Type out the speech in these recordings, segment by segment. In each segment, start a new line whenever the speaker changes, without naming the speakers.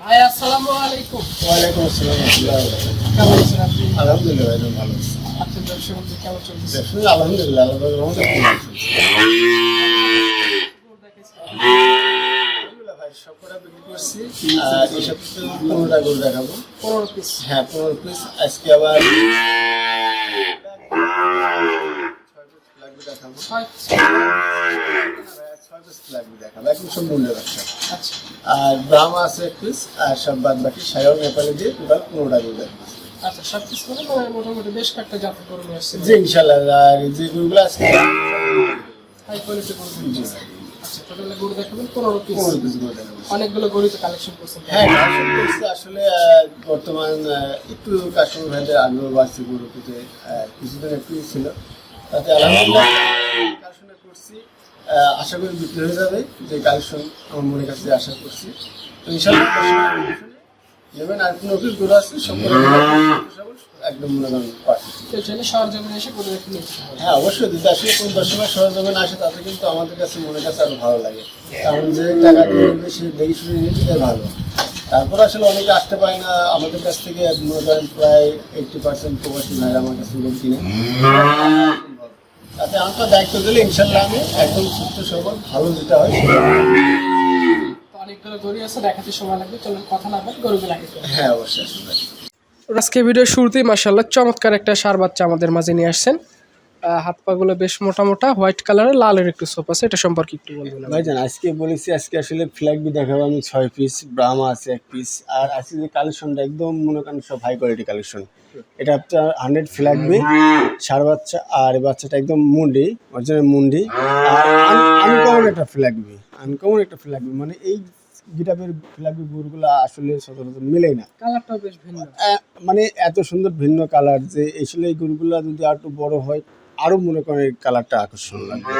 ভাই আসসালামু আলাইকুম।
ওয়ালাইকুম আসসালাম আলহামদুলিল্লাহ ভাই ভালো আছি।
আপনার ব্যবসা বাণিজ্য কেমন
আলহামদুলিল্লাহ রহমতে চলছে। আলহামদুলিল্লাহ ভাই সবকটা বিক্রি করছি। এই সপ্তাহে পনেরোটা গরু দেখাবো।
পনেরো পিস
হ্যাঁ পনেরো পিস আজকে আবার লাগবে দেখাবো। লাগবে
আচ্ছা।
আর ব্রাহ্মা আছে এক পিস আর সব বাদ বাকি সায়ন নেপালে দিয়ে টোটাল পনেরোটা গরু দেখাবো
আচ্ছা সব করে মানে মোটামুটি বেশ কয়েকটা জাতের গরু নিয়ে আসছে
জি ইনশাল্লাহ আর যে গরুগুলো
হাই কোয়ালিটি গরু নিয়ে আচ্ছা টোটালে গরু দেখাবেন পনেরো পিস
পনেরো পিস গরু দেখাবো
অনেকগুলো গরু তো কালেকশন করছেন।
হ্যাঁ কালেকশন করছি। আসলে বর্তমান একটু কাস্টমার ভাইদের আগ্রহ বাড়ছে গরু পেতে কিছুদিন একটু ছিল। তাতে আলহামদুলিল্লাহ কালেকশন করছি। আশা করি বিক্রি হয়ে যাবে যে কালেকশন আমার মনের কাছে আশা করছি। তো ইনশাল্লাহ নেবেন আর কোনো অফিস গরু আছে সম্পূর্ণ একদম মনে করেন হ্যাঁ অবশ্যই আসলে কোন দর্শকের সরঞ্জামে আসে তাতে কিন্তু আমাদের কাছে মনের কাছে আরও ভালো লাগে। কারণ যে টাকা দিয়ে সে দেখে শুনে ভালো। তারপর আসলে অনেকে আসতে পারে না আমাদের কাছ থেকে মনে করেন প্রায় এইটটি পার্সেন্ট প্রবাসী ভাইরা আমার কাছে লোক কিনে। তাতে আমাকে দায়িত্ব দিলে ইনশাল্লাহ আমি একদম সুস্থ সবল ভালো যেটা হয়
অনেকগুলো গরু আছে দেখাতে সময় লাগবে চলুন কথা না বল গরুগুলো আগে
হ্যাঁ অবশ্যই।
আজকে ভিডিও শুরুতেই মাসাল্লাহ চমৎকার একটা সার বাচ্চা আমাদের মাঝে নিয়ে আসছেন। হাত পাগুলো বেশ মোটা মোটা হোয়াইট কালারের লালের একটু সোপ আছে এটা সম্পর্কে একটু বলবেন
ভাইজান আজকে বলেছি আজকে আসলে ফ্ল্যাগ বি দেখাবো আমি ছয় পিস ব্রাহ্মা আছে এক পিস আর আজকে যে কালেকশনটা একদম মনে করেন সব হাই কোয়ালিটি কালেকশন এটা আপনার হান্ড্রেড ফ্ল্যাগ বি সার বাচ্চা আর বাচ্চাটা একদম মুন্ডি অরিজিনাল মুন্ডি। আর আনকমন একটা ফ্ল্যাগ বি আনকমন একটা ফ্ল্যাগ বি মানে এই গিটাপের ফ্ল্যাগ বি গরুগুলো আসলে সচরাচর মেলেই না।
কালারটাও বেশ ভিন্ন।
মানে এত সুন্দর ভিন্ন কালার যে আসলে এই গরুগুলো যদি আর একটু বড় হয় আরও মনে করেন কালারটা আকর্ষণ লাগবে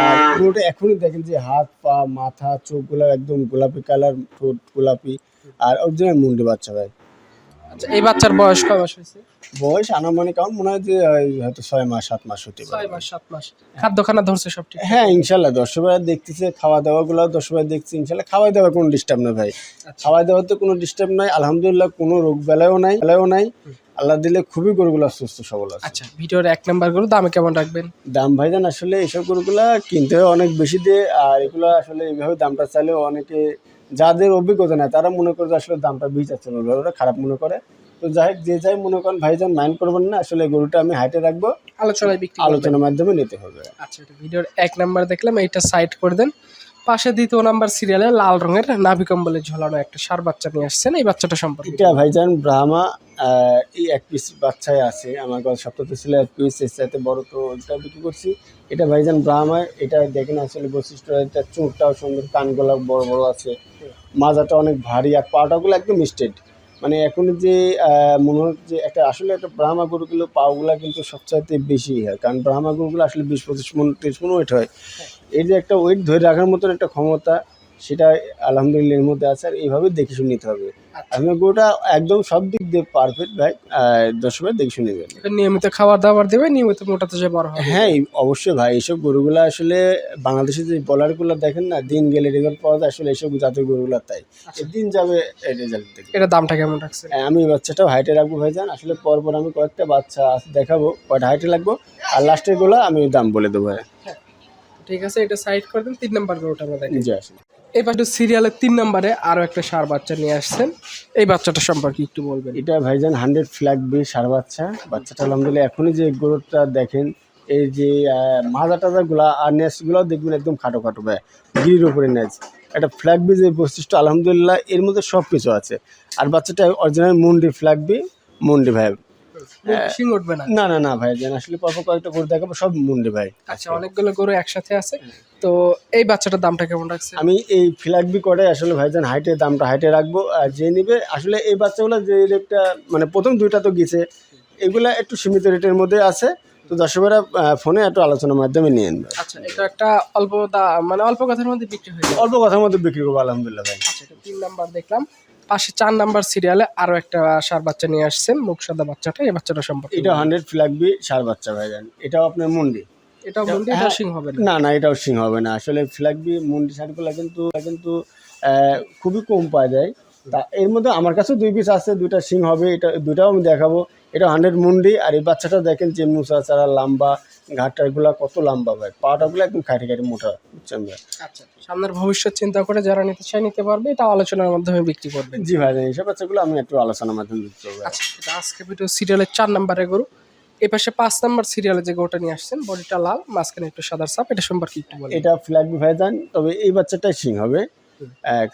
আর পুরোটা এখনই দেখেন যে হাত পা মাথা চোখগুলো একদম গোলাপি কালার ঠোঁট গোলাপি। আর অরিজিনাল মুন্ডি বাচ্চা ভাই।
আচ্ছা এই বাচ্চার বয়স কয় মাস হয়েছে?
বয়স আনুমানিক আমার মনে হয় যে হয়তো ছয় মাস সাত মাস হতে
ছয়
পারে
মাস সাত মাস। খাদ্যখানা ধরছে সব ঠিক?
হ্যাঁ ইনশাল্লাহ দর্শকরা দেখতেছে খাওয়া দাওয়া গুলো দর্শকরা দেখছে ইনশাল্লাহ খাওয়া দাওয়া কোনো ডিস্টার্ব নেই ভাই।
আচ্ছা।
খাওয়া দাওয়াতে কোনো ডিস্টার্ব নাই। আলহামদুলিল্লাহ কোনো রোগ বেলায়ও নাই বেলায়ও নাই। আল্লাহ দিলে খুবই গরুগুলো সুস্থ সবল আছে।
আচ্ছা ভিডিওর এক নাম্বার গরু দামে কেমন রাখবেন?
দাম ভাইজান আসলে এইসব গরুগুলা কিনতে হয় অনেক বেশি দিয়ে আর এগুলো আসলে এইভাবে দামটা চাইলেও অনেকে যাদের অভিজ্ঞতা নাই তারা মনে করে যে আসলে দামটা বেশি যাচ্ছে না ওরা খারাপ মনে করে। তো যাই হোক যে যাই মনে করেন ভাইজান মাইন্ড করবেন না আসলে গরুটা আমি হাইটে রাখব।
আলোচনায় বিক্রি
আলোচনার মাধ্যমে নিতে হবে।
আচ্ছা ভিডিওর এক নাম্বার দেখলাম এইটা সাইড করে দেন। পাশে দ্বিতীয় নাম্বার সিরিয়ালে লাল রঙের নাভি কম্বলে ঝোলানো একটা সার বাচ্চা নিয়ে আসছেন। এই বাচ্চাটা সম্পর্কে
এটা ভাইজান ব্রাহ্মা এই এক পিস বাচ্চায় আছে। আমার গত সপ্তাহে ছিল এক পিস এর সাথে বড় তো ওটা বিক্রি করছি। এটা ভাইজান ব্রাহ্মা এটা দেখেন আসলে বৈশিষ্ট্য এটা চোখটাও সুন্দর কানগুলো বড় বড় আছে। মাজাটা অনেক ভারী আর পাটাগুলো একদম স্ট্রেট মানে এখন যে মনে হচ্ছে যে একটা আসলে একটা ব্রাহ্মা গরুগুলো পাওগুলো কিন্তু সবচাইতে বেশি হয়। কারণ ব্রাহ্মা গরুগুলো আসলে বিশ পঁচিশ মন তিরিশ মন ওয়েট হয়। এই যে একটা ওয়েট ধরে রাখার মতন একটা ক্ষমতা সেটা আলহামদুলিল্লাহ এর মধ্যে আছে আর এইভাবে দেখে শুনে নিতে হবে। আমি গরুটা একদম সব দিক দিয়ে পারফেক্ট ভাই। দর্শকের দেখে শুনে
এটা নিয়মিত খাবার দাবার দেবে নিয়মিত মোটাতে যে বড় হবে।
হ্যাঁ অবশ্যই ভাই এইসব গরুগুলো আসলে বাংলাদেশে যে বলারগুলো দেখেন না দিন গেলে রেজাল্ট পাওয়া যায় আসলে এইসব জাতের গরুগুলো তাই। দিন যাবে রেজাল্ট দেখে।
এটা দামটা কেমন রাখছে?
হ্যাঁ, আমি বাচ্চাটাও হাইটে রাখব ভাইজান আসলে পর পর আমি কয়েকটা বাচ্চা দেখাবো কয়টা হাইটে লাগবো আর লাস্টেরগুলো আমি দাম বলে দেবো ভাই।
ঠিক আছে এটা সাইড করে দেন তিন নাম্বার গরুটা আমরা দেখি
জি আসলে
এই পাশে সিরিয়ালের তিন নাম্বারে আরও একটা সার বাচ্চা নিয়ে আসছেন। এই বাচ্চাটা সম্পর্কে একটু বলবেন।
এটা ভাইজান হান্ড্রেড ফ্ল্যাগ বি সার বাচ্চা। বাচ্চাটা আলহামদুলিল্লাহ এখনই যে গরুটা দেখেন, এই যে মাজা টাজা গুলা আর নেসগুলো দেখবেন একদম খাটো খাটো ভাই, গিরির উপরে নেচ একটা ফ্ল্যাগ বি যে বৈশিষ্ট্য, আলহামদুলিল্লাহ এর মধ্যে সব কিছু আছে। আর বাচ্চাটা অরিজিনাল মুন্ডি ফ্ল্যাগ বি মুন্ডি ভাই।
সিং উঠবে না।
না না না ভাই জান আসলে পরপর কয়েকটা গরু দেখাবো সব মুন্ডি ভাই।
আচ্ছা অনেকগুলো গরু একসাথে আছে। তো এই বাচ্চাটার দামটা কেমন রাখছে?
আমি এই করে আসলে ভাইজান হাইটে দামটা হাইটে রাখব আর যে নিবে আসলে এই বাচ্চাগুলো যে রেটটা মানে প্রথম দুইটা তো গেছে এগুলা একটু সীমিত রেটের মধ্যে আছে। তো দর্শকেরা ফোনে একটু আলোচনার মাধ্যমে নিয়ে নেবে।
আচ্ছা এটা একটা অল্প মানে অল্প কথার মধ্যে বিক্রি হয়ে
অল্প কথার মধ্যে বিক্রি করব আলহামদুলিল্লাহ ভাই।
আচ্ছা তিন নাম্বার দেখলাম। পাশে চার নাম্বার সিরিয়ালে আরও একটা সার বাচ্চা নিয়ে আসছেন মুখ সাদা বাচ্চাটা এই বাচ্চাটা সম্পর্কে
এটা হান্ড্রেড ফ্ল্যাগ বি সার বাচ্চা ভাইজান। এটাও আপনার মুন্ডি।
এটাও বলতে এটা
হ্যাঁ।
সিং হবে না।
না না এটাও সিং হবে না। আসলে ফ্ল্যাগ বি মুন্ডি শার্টগুলো কিন্তু কিন্তু খুবই কম পাওয়া যায়। তা এর মধ্যে আমার কাছে দুই পিস আছে দুইটা সিং হবে এটা দুটাও আমি দেখাবো। এটা হান্ড্রেড মুন্ডি আর এই বাচ্চাটা দেখেন যে মুসা চারা লম্বা ঘাটটাগুলা কত লম্বা ভাই? পাটাগুলো একদম খাটি খাটি মোটা বুঝছেন ভাই?
আচ্ছা সামনের ভবিষ্যৎ চিন্তা করে যারা নিতে চায় নিতে পারবে এটা আলোচনার মাধ্যমে বিক্রি করবেন
জি ভাই এইসব বাচ্চাগুলো আমি একটু আলোচনার মাধ্যমে দিতে হবে
আচ্ছা আজকে ভিডিও সিরিয়ালের চার নাম্বারে গরু। এই পাশে পাঁচ নাম্বার সিরিয়ালে যে গরুটা নিয়ে আসছেন বডিটা লাল মাঝখানে একটু সাদার সাপ এটা সম্পর্কে একটু বলেন।
এটা ফ্ল্যাগ ভাইজান তবে এই বাচ্চাটাই সিং হবে।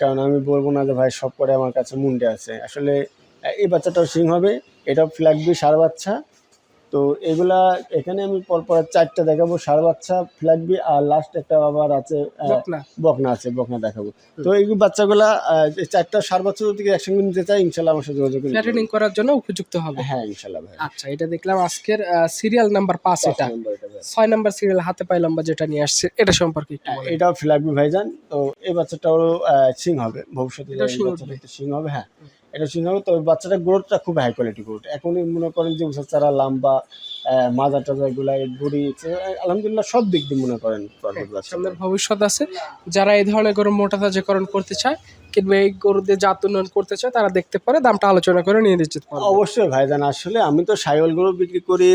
কারণ আমি বলব না যে ভাই সব করে আমার কাছে মুন্ডে আছে। আসলে এই বাচ্চাটাও সিং হবে এটা ফ্ল্যাগ বি সার বাচ্চা। তো এগুলা এখানে আমি পরপর চারটা দেখাবো সার বাচ্চা ফ্ল্যাগ বি আর লাস্ট একটা আবার আছে
বকনা।
আছে বকনা দেখাবো। তো এই বাচ্চাগুলা এই চারটা সার বাচ্চা যদি একসঙ্গে নিতে চাই ইনশাল্লাহ আমার সাথে যোগাযোগ।
ফ্ল্যাটেনিং করার জন্য উপযুক্ত হবে।
হ্যাঁ ইনশাল্লাহ ভাই।
আচ্ছা এটা দেখলাম আজকের সিরিয়াল নাম্বার পাঁচ এটা। ছয় নাম্বার সিরিয়াল হাতে পাইলাম বা যেটা নিয়ে আসছে এটা সম্পর্কে একটু
হ্যাঁ, এটাও ফ্ল্যাগবি ভাইজান। তো এই বাচ্চাটাও সিং হবে ভবিষ্যতে সিং হবে হ্যাঁ। এটা সিং তবে তো বাচ্চাটার গ্রোথটা খুব হাই কোয়ালিটি গ্রোথ এখনই মনে করেন যে উষা চারা, লম্বা মাজা টাজা এগুলা বড়ি আলহামদুলিল্লাহ সব দিক দিয়ে মনে করেন পারফেক্ট
ভবিষ্যৎ আছে। যারা এই ধরনের গরু মোটা তাজাকরণ করতে চায় কিংবা এই গরু দিয়ে জাত উন্নয়ন করতে চায় তারা দেখতে পারে দামটা আলোচনা করে নিয়ে পারবে
অবশ্যই ভাইজান আসলে আমি তো সাইওয়াল গরু বিক্রি করি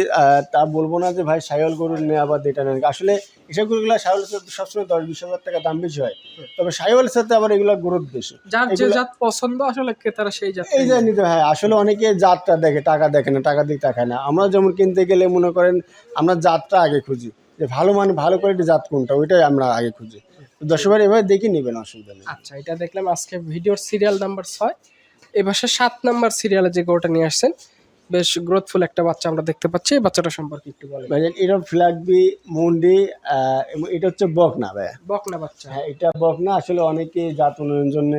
তা বলব না যে ভাই সাইওয়াল গরু নেওয়া বা এটা নেন আসলে এসব গরুগুলো সাথে সবসময় দশ বিশ হাজার টাকা দাম বেশি হয়। তবে সাইওয়ালের সাথে আবার এগুলো গ্রোথ বেশি।
যার যে জাত পছন্দ আসলে ক্রেতারা সেই জাত
এই যে নিতে হয়। আসলে অনেকে জাতটা দেখে টাকা দেখে না টাকা দিক তাকায় না। আমরা যেমন কিনতে গেলে মনে করেন আমরা জাতটা আগে খুঁজি। যে ভালো মানে ভালো কোয়ালিটি জাত কোনটা ওইটাই আমরা আগে খুঁজি। দশবার এভাবে দেখে নেবেন অসুবিধা নেই।
আচ্ছা এটা দেখলাম আজকে ভিডিওর সিরিয়াল নাম্বার ছয়। এবার সাত নাম্বার সিরিয়ালে যে গোটা নিয়ে আসছেন বেশ গ্রোথফুল একটা বাচ্চা আমরা দেখতে পাচ্ছি। এই বাচ্চাটা সম্পর্কে একটু বলেন।
ভাইজান এটা ফ্ল্যাগবি মুন্ডি এটা হচ্ছে বকনা ভাই
বকনা বাচ্চা।
হ্যাঁ এটা বকনা। আসলে অনেকে জাত উন্নয়নের জন্য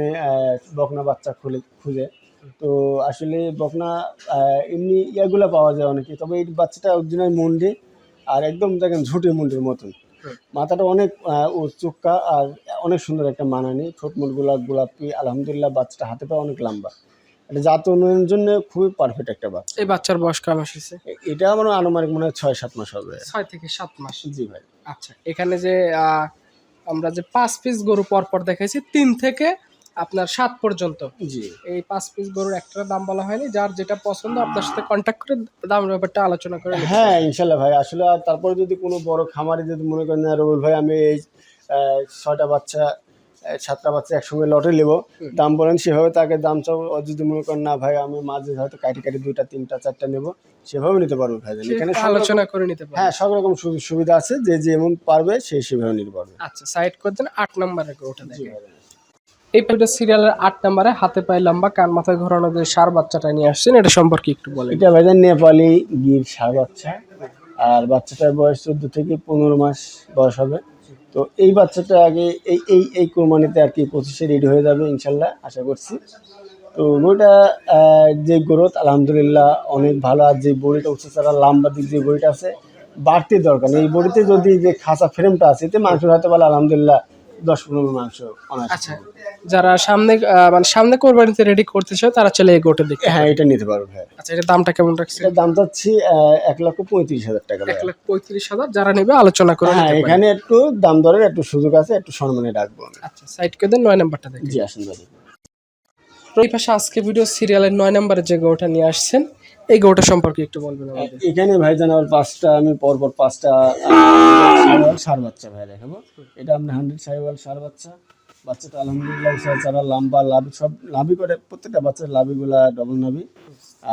বকনা বাচ্চা খুলে খুঁজে। তো আসলে বকনা এমনি ইয়াগুলো পাওয়া যায় অনেকে তবে এই বাচ্চাটা অরিজিনাল মুন্ডি আর একদম দেখেন ঝুটে মুন্ডির মতন। মাথাটা অনেক ও চোখটা আর অনেক সুন্দর একটা মানানি ঠোঁট মুটগুলা গোলাপি আলহামদুলিল্লাহ বাচ্চাটা হাতে পা অনেক লম্বা। এটা জাত উন্নয়নের জন্য খুবই পারফেক্ট একটা বাচ্চা।
এই বাচ্চার বয়স কয় মাস হয়েছে?
এটা আমার আনুমানিক মনে হয় ছয় সাত মাস হবে।
ছয় থেকে সাত মাস।
জি ভাই।
আচ্ছা এখানে যে আমরা যে পাঁচ পিস গরু পরপর দেখাইছি তিন থেকে আপনার সাত পর্যন্ত।
জি।
এই পাঁচ পিস গরুর একটা দাম বলা হয়নি। যার যেটা পছন্দ আপনার সাথে কন্ট্যাক্ট করে দামের ব্যাপারটা আলোচনা করে
হ্যাঁ ইনশাল্লাহ ভাই। আসলে আর তারপরে যদি কোনো বড় খামারে যদি মনে করেন না রবুল ভাই আমি এই ছয়টা বাচ্চা সাতটা বাচ্চা একসঙ্গে লটে নেব। দাম বলেন সেভাবে তাকে দাম চাও যদি মনে করেন না ভাই আমি মাঝে হয়তো কাটি কাটি দুইটা তিনটা চারটা নেব সেভাবে নিতে পারব ভাই। এখানে
আলোচনা করে নিতে পারেন
হ্যাঁ সব রকম সুবিধা আছে। যে যেমন পারবে সে সেভাবে নিতে পারবে।
আচ্ছা সাইড করে দেন আট নম্বরের দেখেন।
ভাই।
এই পেটা সিরিয়ালের আট নম্বরে হাতে পায়ে লম্বা, কান মাথায় ঘোরানো যে সার বাচ্চাটা নিয়ে আসছেন, এটা সম্পর্কে একটু বলেন।
এটা ভাইজান নেপালি গির সার বাচ্চা। আর বাচ্চাটার বয়স চোদ্দ থেকে পনেরো মাস বয়স হবে। তো এই বাচ্চাটা আগে এই এই এই কোরবানিতে আর কি পঁচিশে রেডি হয়ে যাবে ইনশাল্লাহ, আশা করছি। তো বইটা যে গ্রোথ, আলহামদুলিল্লাহ অনেক ভালো। আর যে বড়িটা উঠছে, তারা লম্বা দিক যে বড়িটা আছে, বাড়তি দরকার এই বড়িতে যদি যে খাঁচা ফ্রেমটা আছে, এতে মাংস হতে পারলে আলহামদুলিল্লাহ দশ পনেরো মাংস
আচ্ছা যারা সামনে মানে সামনে কোরবানিতে রেডি করতে চায় তারা চলে এই গোটা দেখতে
হ্যাঁ এটা নিতে পারবে ভাই
আচ্ছা এটা দামটা কেমন রাখছে
এটার দাম চাচ্ছি এক লক্ষ পঁয়ত্রিশ হাজার টাকা
এক লাখ পঁয়ত্রিশ হাজার যারা নেবে আলোচনা করে
হ্যাঁ এখানে একটু দাম দরের একটু সুযোগ আছে একটু সম্মানে রাখব
আচ্ছা সাইড করে দেন নয় নাম্বারটা দেখেন
জি আসুন দাদা
এই পাশে আজকে ভিডিও সিরিয়ালের নয় নাম্বারে যে গরুটা নিয়ে আসছেন এই গরুটা সম্পর্কে একটু বলবেন আমাদের।
এখানে ভাই জানাবার পাঁচটা আমি পরপর পাঁচটা সার বাচ্চা ভাই দেখাবো। এটা আমরা হান্ড্রেড সাইওয়াল সার বাচ্চা। বাচ্চাটা আলহামদুলিল্লাহ চারা লম্বা লাভি সব লাভি করে প্রত্যেকটা বাচ্চার লাভিগুলা ডবল নাভি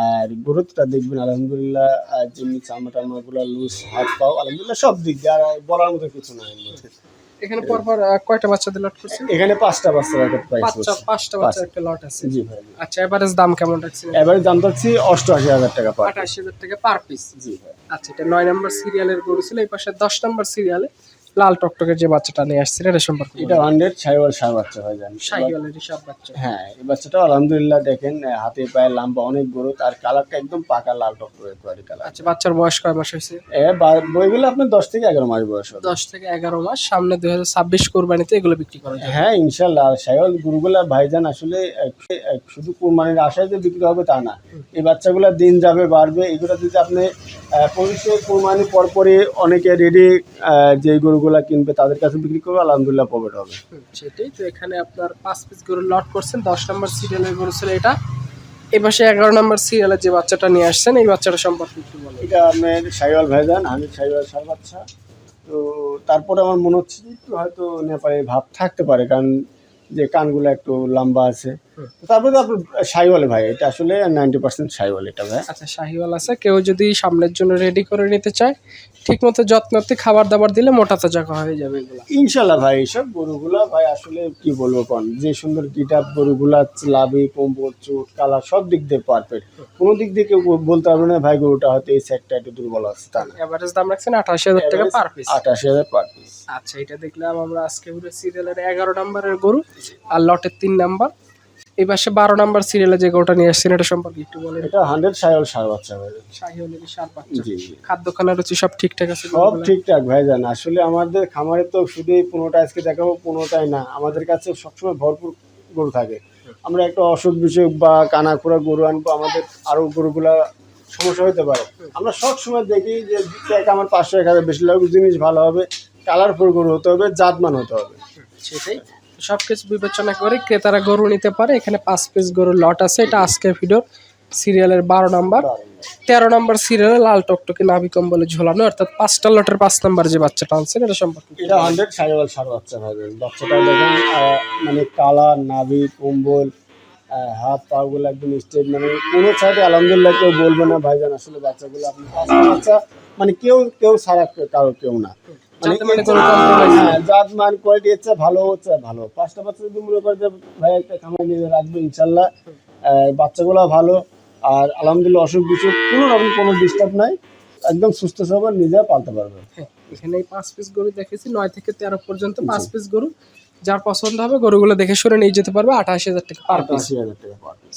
আর গ্রোথটা দেখবেন আলহামদুলিল্লাহ আর যেমনি চামড়া টামড়াগুলো লুজ হাত পাও আলহামদুলিল্লাহ সব দিক দিয়ে আর বলার মতো কিছু মধ্যে।
এখানে পর পর কয়টা বাচ্চাদের লট করছেন?
এখানে পাঁচটা বাচ্চা রাখতে প্রাইস
পাঁচটা পাঁচটা বাচ্চা একটা লট আছে।
জি ভাই।
আচ্ছা এভারেজ দাম কেমন রাখছেন?
এবারে দাম রাখছি অষ্টআশি হাজার টাকা পার
আঠাশি হাজার টাকা পার পিস
জি ভাই।
আচ্ছা এটা নয় নম্বর সিরিয়ালের গরু ছিল এই পাশে দশ নম্বর সিরিয়ালে লাল টকটকের যে বাচ্চাটা নিয়ে আসছিল এটা সম্পর্কে
এটা হান্ড্রেড সাইওয়াল সার বাচ্চা হয় জানি
সাইওয়ালের সব বাচ্চা।
হ্যাঁ এই বাচ্চাটা আলহামদুলিল্লাহ দেখেন হাতে পায়ে লম্বা অনেক বড় আর কালারটা একদম পাকা লাল টক করে কালার।
আচ্ছা বাচ্চার বয়স কয় মাস হয়েছে?
বইগুলো আপনার দশ থেকে এগারো মাস বয়স হবে।
দশ থেকে এগারো মাস সামনে দুই হাজার ছাব্বিশ কোরবানিতে এগুলো বিক্রি করা যায়
হ্যাঁ ইনশাল্লাহ আর সাইওয়াল গুরুগুলা ভাইজান আসলে শুধু কোরবানির আশায় যে বিক্রি হবে তা না। এই বাচ্চাগুলো দিন যাবে বাড়বে এগুলো যদি আপনি পঁচিশে কোরবানি পরপরই অনেকে রেডি যে গরুগুলা কিনবে তাদের কাছে বিক্রি করবে আলহামদুলিল্লাহ প্রফিট হবে।
সেটাই তো এখানে আপনার পাঁচ পিস গরু লট করছেন দশ নম্বর সিরিয়ালের গরু ছিল এটা। এই পাশে এগারো নম্বর সিরিয়ালের যে বাচ্চাটা নিয়ে আসছেন এই বাচ্চাটা সম্পর্কে একটু বলেন।
এটা আপনার সাইওয়াল ভাইজান আমি সাইওয়াল সার বাচ্চা। তো তারপরে আমার মনে হচ্ছে যে একটু হয়তো নেপালে ভাব থাকতে পারে কারণ যে কানগুলো একটু লম্বা আছে। তারপরে তো আপনার শাহিওয়ালে ভাই, এটা আসলে নাইনটি পার্সেন্ট শাহিওয়াল এটা ভাই।
আচ্ছা শাহিওয়াল আছে। কেউ যদি সামনের জন্য রেডি করে নিতে চায় ঠিক মতো যত্নতে খাবার দাবার দিলে মোটা তাজা হয়ে যাবে এগুলো।
ইনশাল্লাহ ভাই এইসব গরুগুলা ভাই আসলে কি বলব কোন যে সুন্দর গিটাপ গরুগুলা লাভি কম্বল চুট কালার সব দিক দিয়ে পারফেক্ট কোনো দিক দিয়ে কেউ বলতে পারবে না ভাই গরুটা হয়তো এই সেটটা একটু দুর্বল আছে তা না।
এভারেজ দাম রাখছেন আঠাশি হাজার টাকা পার পিস
আঠাশি হাজার পার পিস
আচ্ছা এটা দেখলাম আমরা আজকে পুরো সিরিয়ালের এগারো নম্বরের গরু আর লটের তিন নাম্বার এই পাশে বারো নাম্বার সিরিয়ালে যে গরুটা নিয়ে আসছেন এটা সম্পর্কে একটু বলেন।
এটা হান্ড্রেড সাইওয়াল সার বাচ্চা ভাই।
শাহিওয়ালের সার বাচ্চা।
জি
রুচি সব ঠিকঠাক আছে
সব? ঠিকঠাক ভাই জান। আসলে আমাদের খামারে তো শুধু এই পনেরোটা আজকে দেখাবো পনেরোটাই না। আমাদের কাছে সবসময় ভরপুর গরু থাকে। আমরা একটা অসুখ বিসুখ বা কানা খোরা গরু আনব আমাদের আরও গরুগুলা সমস্যা হতে পারে। আমরা সব সময় দেখি যে এক আমার পাঁচশো এক হাজার বেশি লাগবে জিনিস ভালো হবে কালারফুল গরু হতে হবে জাতমান হতে হবে।
সেটাই। সব কিছু বিবেচনা করে ক্রেতারা গরু নিতে পারে। এখানে পাঁচ পিস গরুর লট আছে। এটা আজকের ভিডিওর সিরিয়ালের বারো নম্বর তেরো নম্বর সিরিয়ালে লাল টকটকে নাভি কম্বলে ঝোলানো অর্থাৎ পাঁচটা লটের পাঁচ নম্বর যে বাচ্চাটা আনছেন এটা সম্পর্কে
এটা হান্ড্রেড সাইওয়াল সার বাচ্চা বাচ্চাটা দেখেন মানে কালা নাভি কম্বল হাত পাগুলো একদম স্টেট মানে কোনো সাইডে আলহামদুলিল্লাহ কেউ বলবে না ভাইজান আসলে বাচ্চাগুলো আপনি বাচ্চা মানে কেউ কেউ সারা কারও কেউ না। মানে
মানে
হ্যাঁ, জাত মান কোয়ালিটি হচ্ছে ভালো হচ্ছে ভালো। পাঁচটা বাচ্চা যদি মনে করে যে ভাই একটা খামার নিয়ে রাখবে ইনশাল্লাহ বাচ্চাগুলো ভালো আর আলহামদুলিল্লাহ অসুখ বিসুখ কোনো রকম কোনো ডিস্টার্ব নাই। একদম সুস্থ সবল নিজে পালতে পারবে।
হ্যাঁ এখানে পাঁচ পিস গরু দেখেছি নয় থেকে তেরো পর্যন্ত পাঁচ পিস গরু। যার পছন্দ হবে গরুগুলো দেখে শুনে নিয়ে যেতে পারবে আঠাশি হাজার টাকা পার পিস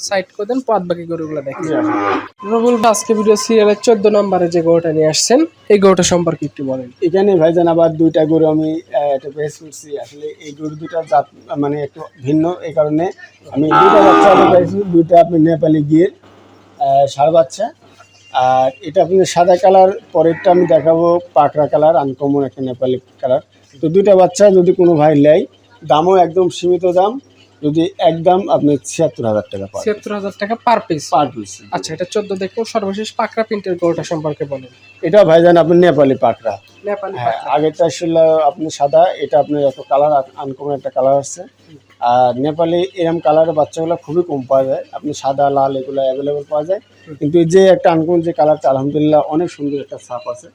সাইড করে দেন পথ বাকি গরুগুলো দেখে। রবুল আজকে ভিডিও সিরিয়ালের চোদ্দ নম্বরে যে গরুটা নিয়ে আসছেন এই গরুটা সম্পর্কে একটু বলেন।
এখানে ভাই ভাইজান আবার দুইটা গরু আমি একটা পেশ করছি আসলে এই গরু দুটা জাত মানে একটু ভিন্ন এই কারণে আমি দুইটা বাচ্চা পেয়েছি দুইটা আপনি নেপালি গিয়ে সার বাচ্চা। আর এটা আপনি সাদা কালার পরেরটা আমি দেখাবো পাকড়া কালার আনকমন একটা নেপালি কালার। তো দুইটা বাচ্চা যদি কোনো ভাই নেয় দামও একদম সীমিত দাম। যদি একদম আপনি ছিয়াত্তর হাজার টাকা
ছিয়াত্তর হাজার টাকা পার পিস
পার পিস
আচ্ছা এটা চোদ্দ দেখব সর্বশেষ পাকড়া প্রিন্টের গরুটা সম্পর্কে বলেন।
এটা ভাইজান আপনি নেপালি পাকড়া।
নেপালি
হ্যাঁ আগেরটা ছিল আপনি সাদা এটা আপনার একটা কালার আনকমন একটা কালার আসছে। আর নেপালি এরম কালারের বাচ্চাগুলো খুবই কম পাওয়া যায়। আপনি সাদা লাল এগুলো অ্যাভেলেবেল পাওয়া যায়। কিন্তু যে একটা আনকমন যে কালারটা আলহামদুলিল্লাহ অনেক সুন্দর একটা ছাপ আছে।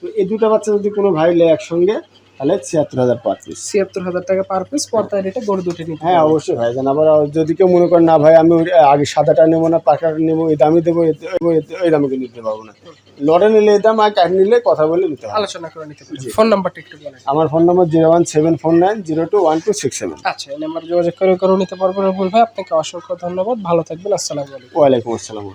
তো এই দুটো বাচ্চা যদি কোনো ভাই লেয় একসঙ্গে তাহলে ছিয়াত্তর হাজার পার পিস
ছিয়াত্তর হাজার টাকা পার পিস পর্দায় রেটে গরু দুটো নিতে
হ্যাঁ অবশ্যই ভাই জান আবার যদি কেউ মনে করেন না ভাই আমি আগে সাদাটা নেব না পাকাটা নেব এই দামই দেবো এই দামে কিন্তু নিতে পারব না। লটে নিলে এই দাম আর কাঠ নিলে কথা বলে নিতে হবে।
আলোচনা করে নিতে পারি ফোন নাম্বারটা একটু বলেন।
আমার phone number zero one seven four nine zero two one two six seven.
আচ্ছা এই নাম্বার যোগাযোগ করে করে নিতে পারব রবুল ভাই। আপনাকে অসংখ্য ধন্যবাদ। ভালো থাকবেন। আসসালামু আলাইকুম।
ওয়ালাইকুম আসসালাম।